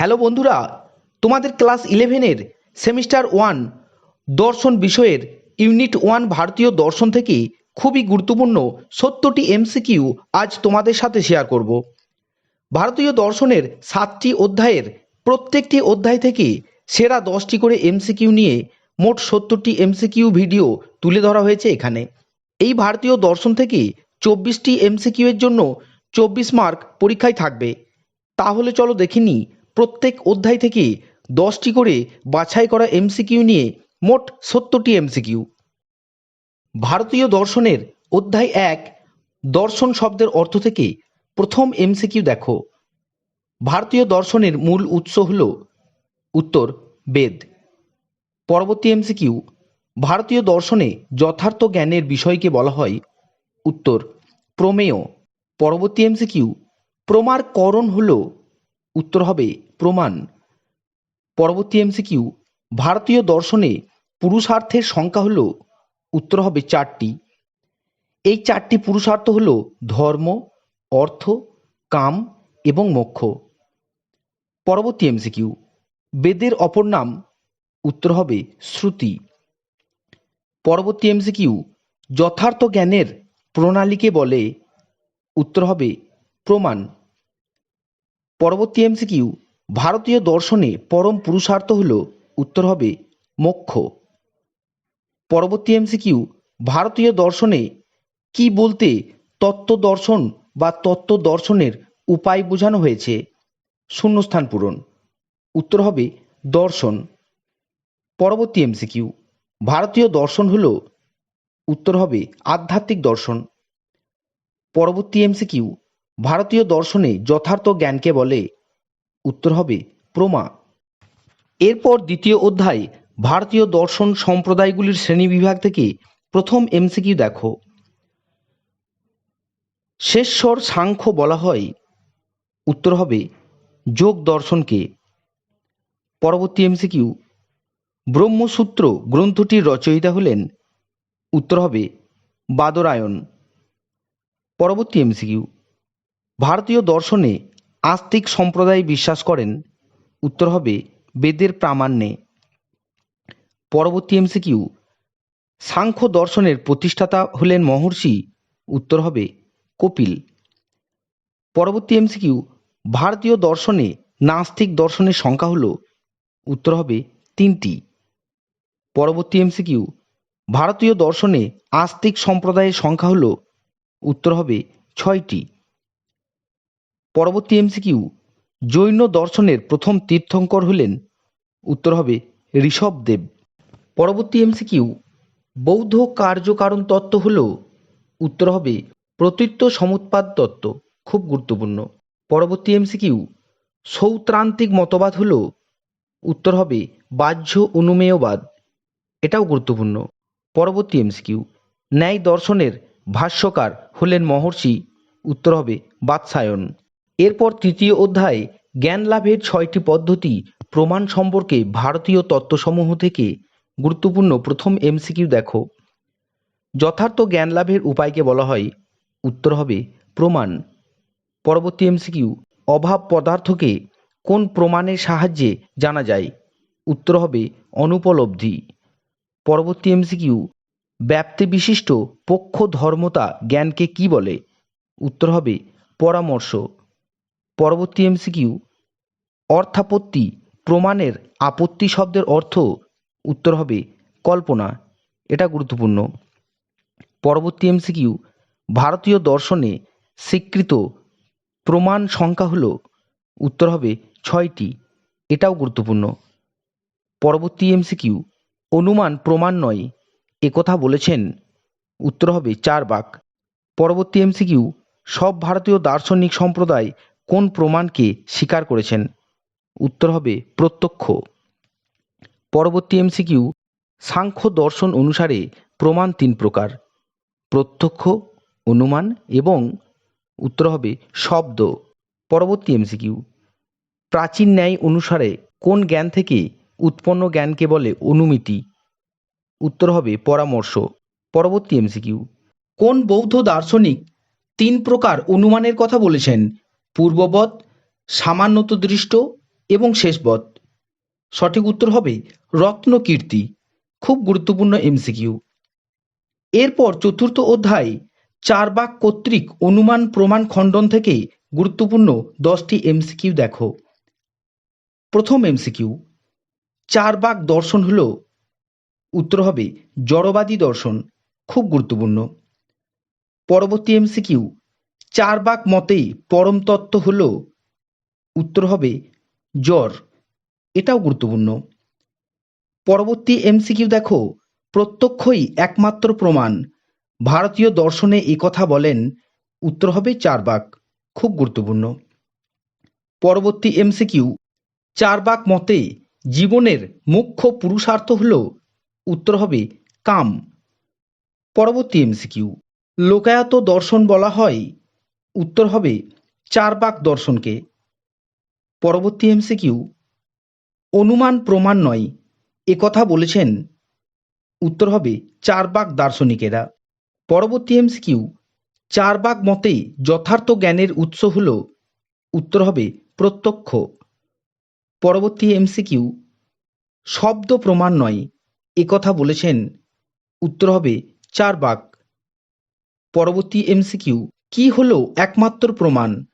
Hello বন্ধুরা, তোমাদের class ইলেভেনের সেমিস্টার ওয়ান দর্শন বিষয়ের ইউনিট ওয়ান ভারতীয় দর্শন থেকে খুবই গুরুত্বপূর্ণ সত্তরটি এমসিকিউ আজ তোমাদের সাথে শেয়ার করব। ভারতীয় দর্শনের সাতটি অধ্যায়ের প্রত্যেকটি অধ্যায় থেকে সেরা দশটি করে এমসিকিউ নিয়ে মোট সত্তরটি এমসিকিউ ভিডিও তুলে ধরা হয়েছে এখানে। এই ভারতীয় দর্শন থেকে চব্বিশটি এমসিকিউ এর জন্য চব্বিশ মার্ক পরীক্ষায় থাকবে। তাহলে চলো দেখে নিই প্রত্যেক অধ্যায় থেকে দশটি করে বাছাই করা এমসিকিউ নিয়ে মোট সত্তরটি এমসিকিউ ভারতীয় দর্শনের অধ্যায় এক, দর্শন শব্দের অর্থ থেকে প্রথম এমসিকিউ দেখো। ভারতীয় দর্শনের মূল উৎস হল উত্তর, বেদ। পরবর্তী এমসিকিউ ভারতীয় দর্শনে যথার্থ জ্ঞানের বিষয়কে বলা হয় উত্তর, প্রমেয়। পরবর্তী এমসিকিউ প্রমার করণ হল উত্তর হবে প্রমাণ। পরবর্তী এমসিকিউ ভারতীয় দর্শনে পুরুষার্থের সংখ্যা হল, উত্তর হবে চারটি। এই চারটি পুরুষার্থ হল ধর্ম, অর্থ, কাম এবং মোক্ষ। পরবর্তী এমসিকিউ বেদের অপর নাম, উত্তর হবে শ্রুতি। পরবর্তী এমসিকিউ যথার্থ জ্ঞানের প্রণালীকে বলে, উত্তর হবে প্রমাণ। পরবর্তী এমসিকিউ ভারতীয় দর্শনে পরম পুরুষার্থ হল উত্তর হবে মোক্ষ। পরবর্তী এমসিকিউ ভারতীয় দর্শনে কি বলতে তত্ত্ব দর্শন বা তত্ত্ব দর্শনের উপায় বোঝানো হয়েছে? শূন্যস্থান পূরণ। উত্তর হবে দর্শন। পরবর্তী এমসিকিউ ভারতীয় দর্শন হল উত্তর হবে আধ্যাত্মিক দর্শন। পরবর্তী এমসিকিউ ভারতীয় দর্শনে যথার্থ জ্ঞানকে বলে উত্তর হবে প্রমা। এরপর দ্বিতীয় অধ্যায়, ভারতীয় দর্শন সম্প্রদায়গুলির শ্রেণীবিভাগ থেকে প্রথম এমসিকিউ দেখো। শেষর সাংখ্য বলা হয়, উত্তর হবে যোগ দর্শনকে। পরবর্তী এমসিকিউ, ব্রহ্মসূত্র গ্রন্থটির রচয়িতা হলেন, উত্তর হবে বাদরায়ণ। পরবর্তী এমসিকিউ, ভারতীয় দর্শনে আস্তিক সম্প্রদায় বিশ্বাস করেন, উত্তর হবে বেদের প্রামাণ্যে। পরবর্তী এমসিকিউ, সাংখ্য দর্শনের প্রতিষ্ঠাতা হলেন মহর্ষি, উত্তর হবে কপিল। পরবর্তী এমসিকিউ, ভারতীয় দর্শনে নাস্তিক দর্শনের সংখ্যা হল, উত্তর হবে তিনটি। পরবর্তী এমসিকিউ, ভারতীয় দর্শনে আস্তিক সম্প্রদায়ের সংখ্যা হল, উত্তর হবে ছয়টি। পরবর্তী এমসিকিউ, জৈন দর্শনের প্রথম তীর্থঙ্কর হলেন, উত্তর হবে ঋষভদেব পরবর্তী এমসিকিউ, বৌদ্ধ কার্যকারণ তত্ত্ব হল, উত্তর হবে প্রতীত্ব সমুৎপাদ তত্ত্ব, খুব গুরুত্বপূর্ণ। পরবর্তী এমসিকিউ, সৌত্রান্তিক মতবাদ হল, উত্তর হবে বাহ্য অনুমেয়বাদ, এটাও গুরুত্বপূর্ণ। পরবর্তী এমসিকিউ, ন্যায় দর্শনের ভাষ্যকার হলেন মহর্ষি, উত্তর হবে বাৎসায়ন। এরপর তৃতীয় অধ্যায় জ্ঞান লাভের ছয়টি পদ্ধতি প্রমাণ সম্পর্কে ভারতীয় তত্ত্বসমূহ থেকে গুরুত্বপূর্ণ প্রথম এমসিকিউ দেখো। যথার্থ জ্ঞান লাভের উপায়কে বলা হয়, উত্তর হবে প্রমাণ। পরবর্তী এমসিকিউ, অভাব পদার্থকে কোন প্রমাণের সাহায্যে জানা যায়? উত্তর হবে অনুপলব্ধি। পরবর্তী এমসিকিউ ব্যাপ্তি বিশিষ্ট পক্ষ ধর্মতা জ্ঞানকে কি বলে? উত্তর হবে পরামর্শ। পরবর্তী এমসিকিউ অর্থাপত্তি প্রমাণের আপত্তি শব্দের অর্থ উত্তর হবে কল্পনা। এটা গুরুত্বপূর্ণ। পরবর্তী এমসিকিউ ভারতীয় দর্শনে স্বীকৃত প্রমাণ সংখ্যা হল, উত্তর হবে ছয়টি। এটাও গুরুত্বপূর্ণ। পরবর্তী এমসিকিউ অনুমান প্রমাণ নয় একথা বলেছেন, উত্তর হবে চার বাক। পরবর্তী এমসিকিউ সব ভারতীয় দার্শনিক সম্প্রদায় কোন প্রমাণকে স্বীকার করেছেন? উত্তর হবে প্রত্যক্ষ। পরবর্তী এমসিকিউ, সাংখ্য দর্শন অনুসারে প্রমাণ তিন প্রকার, প্রত্যক্ষ, অনুমান এবং উত্তর হবে শব্দ। পরবর্তী এমসিকিউ, প্রাচীন ন্যায় অনুসারে কোন জ্ঞান থেকে উৎপন্ন জ্ঞানকে বলে অনুমিতি? উত্তর হবে পরামর্শ। পরবর্তী এমসিকিউ, কোন বৌদ্ধ দার্শনিক তিন প্রকার অনুমানের কথা বলেছেন? পূর্ববৎ, সামান্যত দৃষ্ট এবং শেষবৎ। সঠিক উত্তর হবে রত্নকীর্তি, খুব গুরুত্বপূর্ণ এমসিকিউ এরপর চতুর্থ অধ্যায় চার বাক কর্তৃক অনুমান প্রমাণ খণ্ডন থেকে গুরুত্বপূর্ণ দশটি এমসিকিউ দেখো। প্রথম এমসিকিউ চার বাক দর্শন হল, উত্তর হবে জড়বাদী দর্শন, খুব গুরুত্বপূর্ণ। পরবর্তী এমসিকিউ চার বাক মতেই পরম তত্ত্ব হল, উত্তর হবে জ্বর। এটাও গুরুত্বপূর্ণ। পরবর্তী এমসিকিউ দেখো, প্রত্যক্ষই একমাত্র প্রমাণ। ভারতীয় দর্শনে কথা বলেন, উত্তর হবে চার বাক খুব গুরুত্বপূর্ণ। পরবর্তী এমসিকিউ চার বাক মতে জীবনের মুখ্য পুরুষার্থ হল, উত্তর হবে কাম। পরবর্তী এমসিকিউ, লোকায়ত দর্শন বলা হয় উত্তর হবে চার বাক দর্শনকে। পরবর্তী এমসিকিউ অনুমান প্রমাণ নয়, এ কথা বলেছেন। উত্তর হবে চার বাক দার্শনিকেরা। পরবর্তী এমসিকিউ চার বাক মতে যথার্থ জ্ঞানের উৎস হল, উত্তর হবে প্রত্যক্ষ। পরবর্তী এমসিকিউ শব্দ প্রমাণ নয়, এ কথা বলেছেন। উত্তর হবে চার বাক পরবর্তী এমসিকিউ কি হলো একমাত্র প্রমাণ?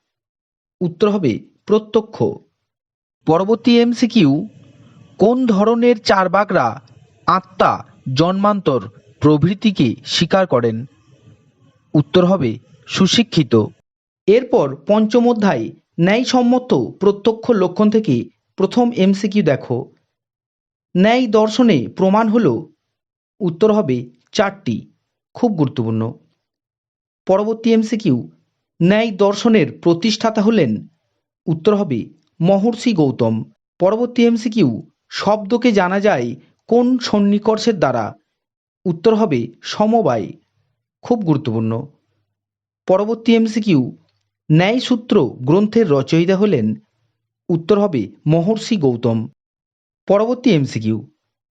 উত্তর হবে প্রত্যক্ষ। পরবর্তী এমসিকিউ, কোন ধরনের চার বাকরা আত্মা জন্মান্তর প্রভৃতিকে স্বীকার করেন? উত্তর হবে সুশিক্ষিত। এরপর পঞ্চম অধ্যায়, ন্যায়সম্মত প্রত্যক্ষ লক্ষণ থেকে প্রথম এমসিকিউ দেখো। ন্যায় দর্শনে প্রমাণ হল, উত্তর হবে চারটি, খুব গুরুত্বপূর্ণ। পরবর্তী এমসিকিউ ন্যায় দর্শনের প্রতিষ্ঠাতা হলেন উত্তর হবে মহর্ষি গৌতম। পরবর্তী এমসিকিউ শব্দকে জানা যায় কোন সন্নিকর্ষের দ্বারা। উত্তর হবে সমবায়, খুব গুরুত্বপূর্ণ। পরবর্তী এমসিকিউ ন্যায়সূত্র গ্রন্থের রচয়িতা হলেন উত্তর হবে মহর্ষি গৌতম। পরবর্তী এমসিকিউ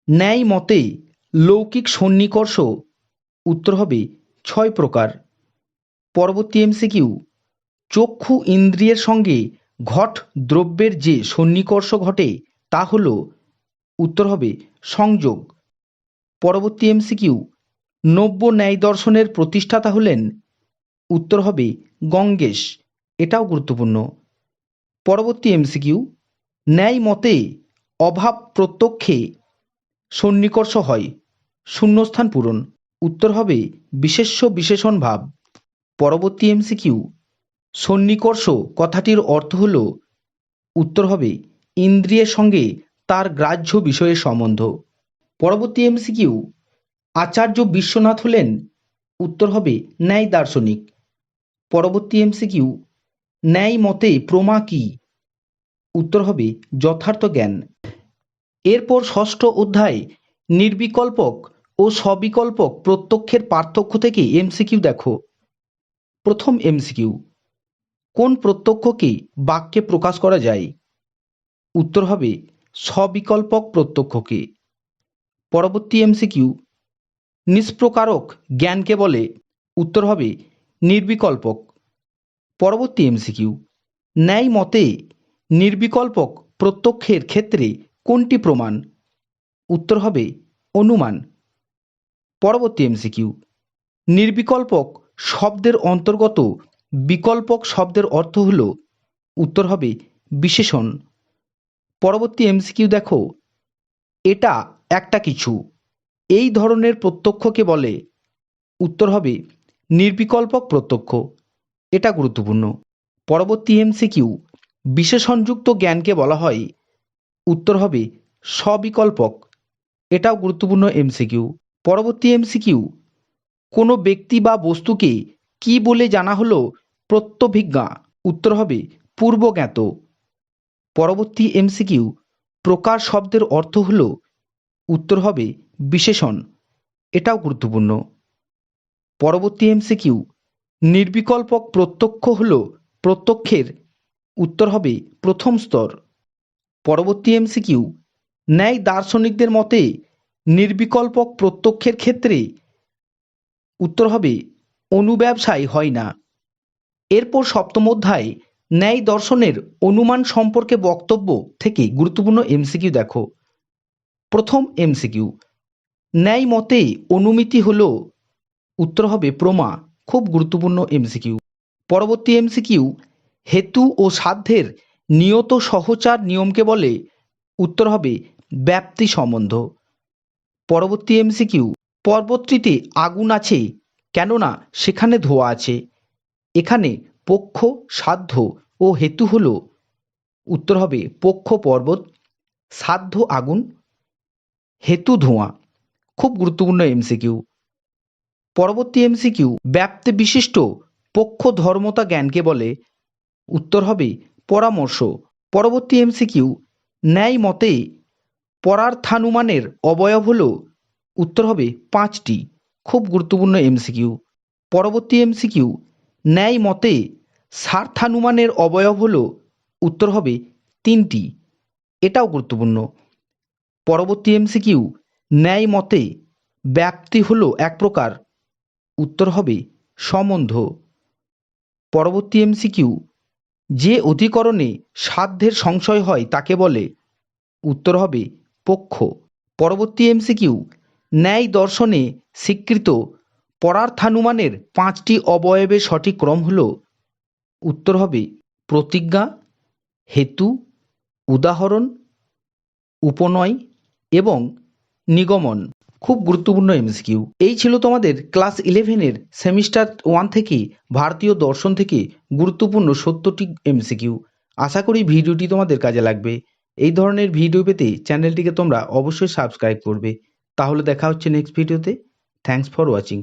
ন্যায় মতে লৌকিক সন্নিকর্ষ, উত্তর হবে ছয় প্রকার। পরবর্তী এমসিকিউ, চক্ষু ইন্দ্রিয়ের সঙ্গে ঘট দ্রব্যের যে সন্নিকর্ষ ঘটে, তা হল, উত্তর হবে, সংযোগ। পরবর্তী এমসিকিউ, নব্য ন্যায় দর্শনের প্রতিষ্ঠাতা হলেন, উত্তর হবে, গঙ্গেশ। এটাও গুরুত্বপূর্ণ। পরবর্তী এমসিকিউ, ন্যায় মতে অভাব প্রত্যক্ষে সন্নিকর্ষ হয়, শূন্যস্থান পূরণ। উত্তর হবে, বিশেষ্য বিশেষণ ভাব। পরবর্তী এমসিকিউ সন্নিকর্ষ কথাটির অর্থ হল, উত্তর হবে, ইন্দ্রিয়ের সঙ্গে তার গ্রাহ্য বিষয়ের সম্বন্ধ। পরবর্তী এমসিকিউ আচার্য বিশ্বনাথ হলেন, উত্তর হবে, ন্যায় দার্শনিক। পরবর্তী এমসিকিউ ন্যায় মতে প্রমা কি? উত্তর হবে, যথার্থ জ্ঞান। এরপর ষষ্ঠ অধ্যায়, নির্বিকল্পক ও সবিকল্পক প্রত্যক্ষের পার্থক্য থেকে এমসিকিউ দেখো। প্রথম এমসিকিউ। কোন প্রত্যক্ষকে বাক্যে প্রকাশ করা যায়? উত্তর হবে সবিকল্পক প্রত্যক্ষকে পরবর্তী এমসিকিউ, নিষ্প্রকারক জ্ঞানকে বলে। উত্তর হবে, নির্বিকল্পক। পরবর্তী এমসিকিউ, ন্যায় মতে নির্বিকল্পক প্রত্যক্ষের ক্ষেত্রে কোনটি প্রমাণ? উত্তর হবে, অনুমান। পরবর্তী এমসিকিউ, নির্বিকল্পক শব্দের অন্তর্গত বিকল্পক শব্দের অর্থ হল, উত্তর হবে বিশেষণ। পরবর্তী এমসিকিউ দেখো। এটা একটা কিছু। এই ধরনের প্রত্যক্ষকে বলে, উত্তর হবে নির্বিকল্পক প্রত্যক্ষ। এটা গুরুত্বপূর্ণ। পরবর্তী এমসিকিউ বিশেষণযুক্ত জ্ঞানকে বলা হয়, উত্তর হবে সবিকল্পক। এটাও গুরুত্বপূর্ণ এমসিকিউ পরবর্তী এমসিকিউ কোনো ব্যক্তি বা বস্তুকে কি বলে জানা হলো প্রত্যভিজ্ঞা। উত্তর হবে, পূর্বজ্ঞাত। পরবর্তী এমসিকিউ প্রকার শব্দের অর্থ হল, উত্তর হবে, বিশেষণ। এটাও গুরুত্বপূর্ণ। পরবর্তী এমসিকিউ নির্বিকল্পক প্রত্যক্ষ হল, প্রত্যক্ষের। উত্তর হবে, প্রথম স্তর। পরবর্তী এমসিকিউ ন্যায় দার্শনিকদের মতে, নির্বিকল্পক প্রত্যক্ষের ক্ষেত্রে উত্তর হবে, অনুব্যবসায় হয় না। এরপর সপ্তম অধ্যায়, ন্যায় দর্শনের অনুমান সম্পর্কে বক্তব্য থেকে গুরুত্বপূর্ণ এমসিকিউ দেখো। প্রথম এমসিকিউ ন্যায় মতে অনুমিতি হল, উত্তর হবে প্রমা, খুব গুরুত্বপূর্ণ এমসিকিউ পরবর্তী এমসিকিউ হেতু ও সাধ্যের নিয়ত সহচার নিয়মকে বলে, উত্তর হবে ব্যাপ্তি সম্বন্ধ। পরবর্তী এমসিকিউ পর্বতটিতে আগুন আছে, কেননা সেখানে ধোয়া আছে। এখানে পক্ষ, সাধ্য ও হেতু হল। উত্তর হবে, পক্ষ, পর্বত, সাধ্য, আগুন, হেতু, ধোঁয়া। খুব গুরুত্বপূর্ণ এমসিকিউ পরবর্তী এমসিকিউ ব্যাপ্তি বিশিষ্ট পক্ষ, ধর্মতা, জ্ঞানকে বলে। উত্তর হবে, পরামর্শ। পরবর্তী এমসিকিউ ন্যায় মতে পরার্থানুমানের অবয়ব হল উত্তর হবে পাঁচটি। খুব গুরুত্বপূর্ণ এমসিকিউ পরবর্তী এমসিকিউ ন্যায় মতে স্বার্থানুমানের অবয়ব হল, উত্তর হবে তিনটি। এটাও গুরুত্বপূর্ণ। পরবর্তী এমসিকিউ ন্যায় মতে ব্যাপ্তি হল এক প্রকার, উত্তর হবে সম্বন্ধ। পরবর্তী এমসিকিউ যে অধিকরণে সাধ্যের সংশয় হয় তাকে বলে, উত্তর হবে পক্ষ। পরবর্তী এমসিকিউ ন্যায় দর্শনে স্বীকৃত পরার্থানুমানের পাঁচটি অবয়বের সঠিক ক্রম হল, উত্তর হবে প্রতিজ্ঞা, হেতু, উদাহরণ, উপনয় এবং নিগমন। খুব গুরুত্বপূর্ণ এমসিকিউ। এই ছিল তোমাদের ক্লাস ইলেভেনের সেমিস্টার ওয়ান থেকে ভারতীয় দর্শন থেকে গুরুত্বপূর্ণ সত্তরটি এমসিকিউ। আশা করি ভিডিওটি তোমাদের কাজে লাগবে। এই ধরনের ভিডিও পেতে চ্যানেলটিকে তোমরা অবশ্যই সাবস্ক্রাইব করবে। তাহলে দেখা হচ্ছে নেক্সট ভিডিওতে থ্যাঙ্কস ফর ওয়াচিং